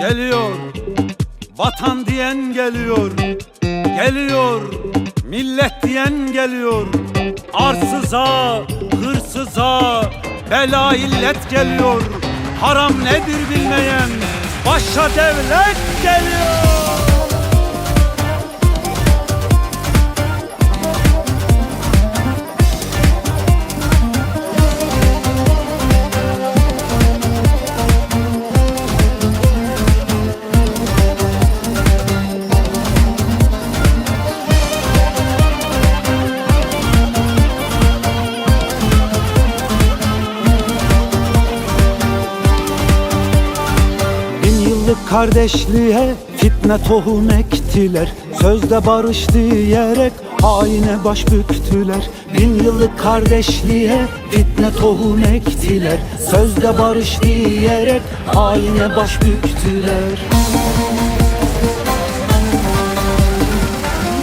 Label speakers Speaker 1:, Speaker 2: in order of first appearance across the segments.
Speaker 1: Geliyor. Vatan diyen geliyor Geliyor. Millet diyen geliyor. Arsıza, hırsıza Bela illet geliyor. Haram nedir bilmeyen Başa devlet geliyor Yıllık kardeşliğe fitne tohum ektiler. Sözde barış diyerek haine baş büktüler. Bin yıllık kardeşliğe fitne tohum ektiler. Sözde barış diyerek haine baş büktüler.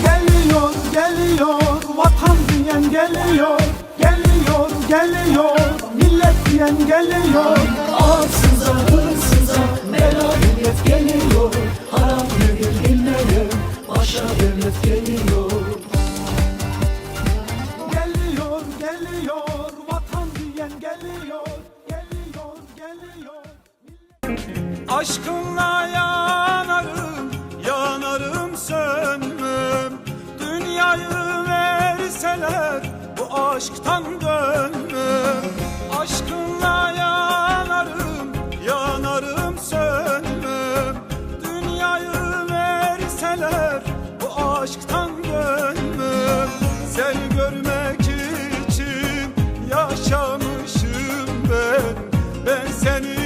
Speaker 1: Geliyor, geliyor, vatan diyen geliyor. Geliyor, geliyor, millet diyen geliyor. Arsıza, Aşkınla yanarım, yanarım sönmem. Dünyayı verseler bu aşktan dönmem. Aşkınla yanarım, yanarım sönmem. Dünyayı verseler bu aşktan dönmem. Seni görmek için yaşamışım ben. Ben seni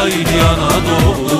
Speaker 2: Haydi Anadolu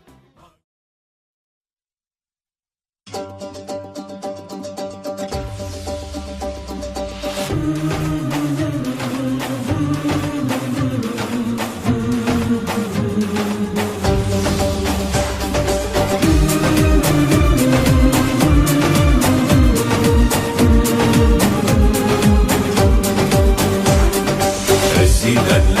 Speaker 2: Ezilenlerin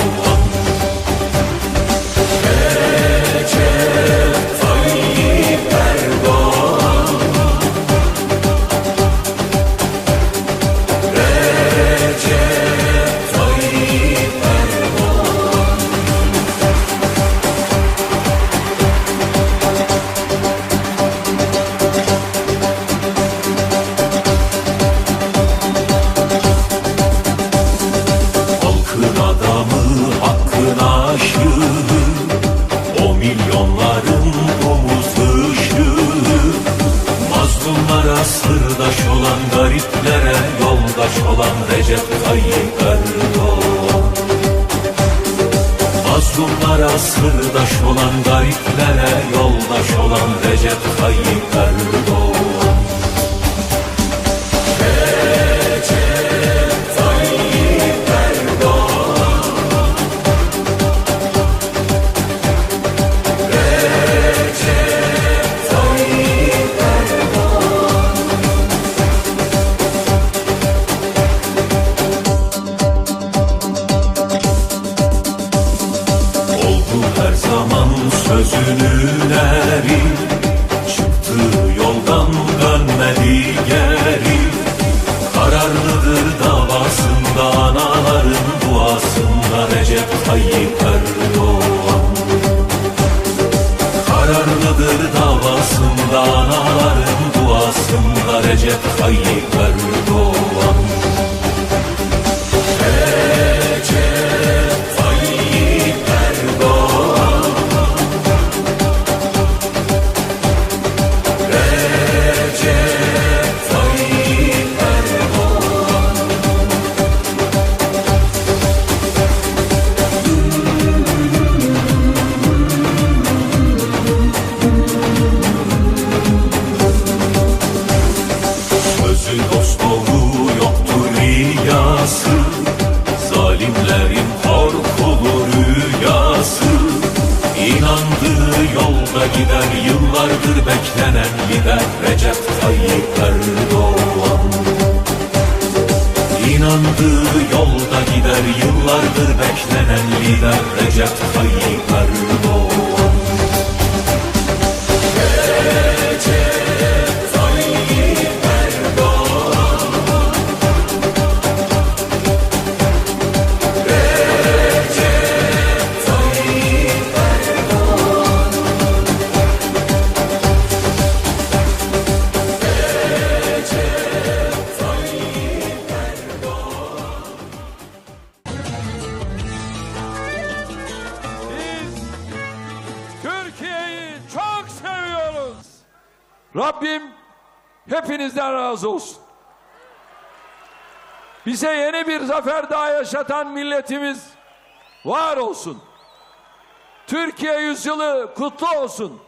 Speaker 2: olan gariplere yoldaş olan Recep Tayyip Erdoğan. Mazlumlara sırdaş olan gariplere yoldaş olan Recep Tayyip Erdoğan Kararlıdır davasında anaların duasında Recep Tayyip Erdoğan yıllardır beklenen lider Recep Tayyip Erdoğan. İnandığı yolda gider yıllardır beklenen lider Recep Tayyip Erdoğan
Speaker 3: Rabbim hepinizden razı olsun. Bize yeni bir zafer daha yaşatan milletimiz var olsun. Türkiye yüzyılı kutlu olsun.